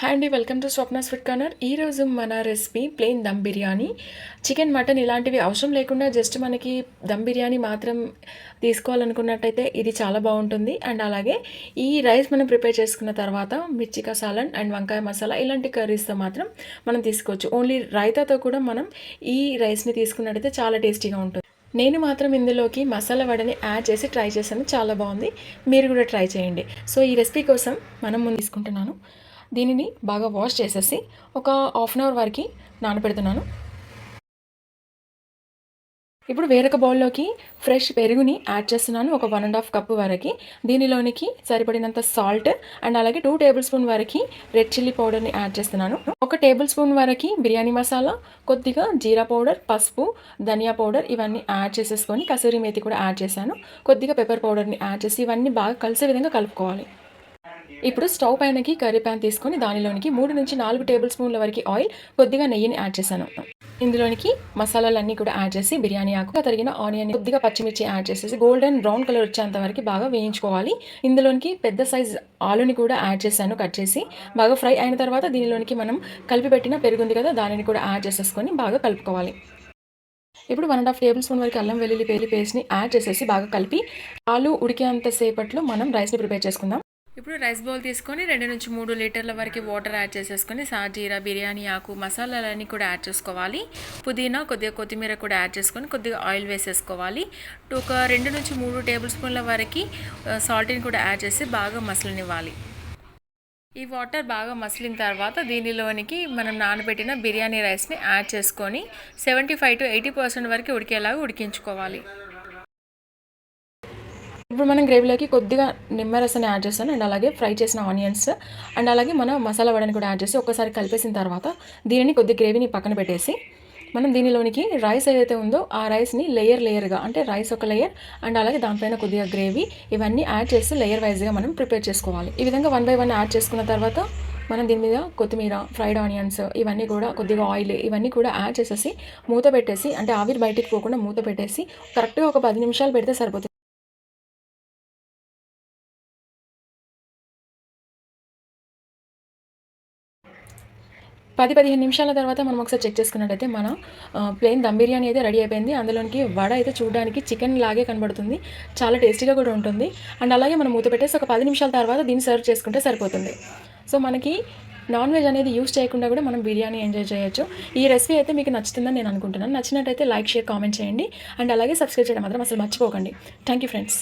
Hi అండి welcome to Swapna sweet corner ఈరోజు మన recipe plain dum biryani chicken mutton ఇలాంటివి అవసరం లేకుండా జస్ట్ మనకి దమ్ బిర్యానీ మాత్రం తీసుకోవాలనుకున్నట్టయితే ఇది చాలా బాగుంటుంది. అండ్ అలాగే ఈ రైస్ మనం ప్రిపేర్ చేసుకున్న తర్వాత మిర్చికా సాలన్ అండ్ వంకాయ మసాలా ఇలాంటి కర్రీస్తో మాత్రం మనం తీసుకోవచ్చు. ఓన్లీ రైతాతో కూడా మనం ఈ రైస్ని తీసుకున్నట్టయితే చాలా టేస్టీగా ఉంటుంది. నేను మాత్రం ఇందులోకి మసాలా వడని యాడ్ చేసి ట్రై చేశాను. చాలా బాగుంది. మీరు కూడా ట్రై చేయండి. సో ఈ రెసిపీ కోసం మనం ముందు తీసుకుంటున్నాను. దీనిని బాగా వాష్ చేసేసి ఒక హాఫ్ అన్ అవర్ వరకు నానబెడుతున్నాను. ఇప్పుడు వేరొక బౌల్లోకి ఫ్రెష్ పెరుగుని యాడ్ చేస్తున్నాను. ఒక వన్ అండ్ హాఫ్ కప్ వరకు. దీనిలోనికి సరిపడినంత సాల్ట్ అండ్ అలాగే టూ టేబుల్ స్పూన్ వరకు రెడ్ చిల్లీ పౌడర్ని యాడ్ చేస్తున్నాను. ఒక టేబుల్ స్పూన్ వరకు బిర్యానీ మసాలా కొద్దిగా జీరా పౌడర్ పసుపు ధనియా పౌడర్ ఇవన్నీ యాడ్ చేసేసుకొని కసూరి మేతి కూడా యాడ్ చేశాను. కొద్దిగా పెప్పర్ పౌడర్ని యాడ్ చేసి ఇవన్నీ బాగా కలిసే విధంగా కలుపుకోవాలి. ఇప్పుడు స్టవ్ పైనకి కర్రీ ప్యాన్ తీసుకొని దానిలోనికి మూడు నుంచి నాలుగు టేబుల్ స్పూన్ల వరకు ఆయిల్ కొద్దిగా నెయ్యిని యాడ్ చేశాను. ఇందులోనికి మసాలాలన్నీ కూడా యాడ్ చేసి బిర్యానీ ఆకు తరిగిన ఆనియన్ కొద్దిగా పచ్చిమిర్చి యాడ్ చేసేసి గోల్డెన్ బ్రౌన్ కలర్ వచ్చేంత వరకు బాగా వేయించుకోవాలి. ఇందులోనికి పెద్ద సైజ్ ఆలుని కూడా యాడ్ చేశాను కట్ చేసి. బాగా ఫ్రై అయిన తర్వాత దీనిలోనికి మనం కలిపి పెట్టిన పెరుగుంది కదా దానిని కూడా యాడ్ చేసేసుకొని బాగా కలుపుకోవాలి. ఇప్పుడు one and half tablespoon వరకు అల్లం వెల్లుల్లి పేలి పేస్ట్ని యాడ్ చేసేసి బాగా కలిపి ఆలు ఉడికేంత సేపట్లో మనం రైస్ని ప్రిపేర్ చేసుకుందాం. ఇప్పుడు రైస్ బౌల్ తీసుకొని రెండు నుంచి మూడు లీటర్ల వరకు వాటర్ యాడ్ చేసేసుకొని సాజీరా బిర్యానీ ఆకు మసాలాలన్నీ కూడా యాడ్ చేసుకోవాలి. పుదీనా కొద్దిగా కొత్తిమీర కూడా యాడ్ చేసుకొని కొద్దిగా ఆయిల్ వేసేసుకోవాలి. ఒక రెండు నుంచి మూడు టేబుల్ స్పూన్ల వరకు సాల్ట్ని కూడా యాడ్ చేసి బాగా మసలనివ్వాలి. ఈ వాటర్ బాగా మసిలిన తర్వాత దీనిలోనికి మనం నానబెట్టిన బిర్యానీ రైస్ని యాడ్ చేసుకొని seventy five to eighty percent వరకు ఉడికేలాగా ఉడికించుకోవాలి. ఇప్పుడు మనం గ్రేవీలోకి కొద్దిగా నిమ్మరసాన్ని యాడ్ చేస్తాను. అండ్ అలాగే ఫ్రై చేసిన ఆనియన్స్. అండ్ అలాగే మన మసాలా వడని కూడా యాడ్ చేసి ఒకసారి కలిపేసిన తర్వాత దీనిని కొద్ది గ్రేవీని పక్కన పెట్టేసి మనం దీనిలోనికి రైస్ ఏదైతే ఉందో ఆ రైస్ని లేయర్ లేయర్గా అంటే రైస్ ఒక లేయర్ అండ్ అలాగే దానిపైన కొద్దిగా గ్రేవీ ఇవన్నీ యాడ్ చేసి లేయర్ వైజ్గా మనం ప్రిపేర్ చేసుకోవాలి. ఈ విధంగా వన్ బై వన్ యాడ్ చేసుకున్న తర్వాత మనం దీని మీద కొత్తిమీర ఫ్రైడ్ ఆనియన్స్ ఇవన్నీ కూడా కొద్దిగా ఆయిల్ ఇవన్నీ కూడా యాడ్ చేసేసి మూత పెట్టేసి అంటే ఆవిరి బయటికి పోకుండా మూత పెట్టేసి కరెక్ట్గా ఒక పది నిమిషాలు పెడితే సరిపోతుంది. పది పదిహేను నిమిషాల తర్వాత మనం ఒకసారి చెక్ చేసుకున్నట్టయితే మన ప్లెయిన్ దమ్ బిర్యానీ అయితే రెడీ అయిపోయింది. అందులోనికి వడ అయితే చూడడానికి చికెన్ లాగే కనబడుతుంది. చాలా టేస్టీగా కూడా ఉంటుంది. అండ్ అలాగే మనం మూత పెట్టేసి ఒక పది నిమిషాల తర్వాత దీన్ని సర్వ్ చేసుకుంటే సరిపోతుంది. సో మనకి నాన్ వెజ్ అనేది యూస్ చేయకుండా కూడా మనం బిర్యానీ ఎంజాయ్ చేయొచ్చు. ఈ రెసిపీ అయితే మీకు నచ్చుతుందని నేను అనుకుంటున్నాను. నచ్చినట్టయితే లైక్ షేర్ కామెంట్ చేయండి. అండ్ అలాగే సబ్స్క్రైబ్ చేయడం మాత్రం అసలు మర్చిపోకండి. Thank you friends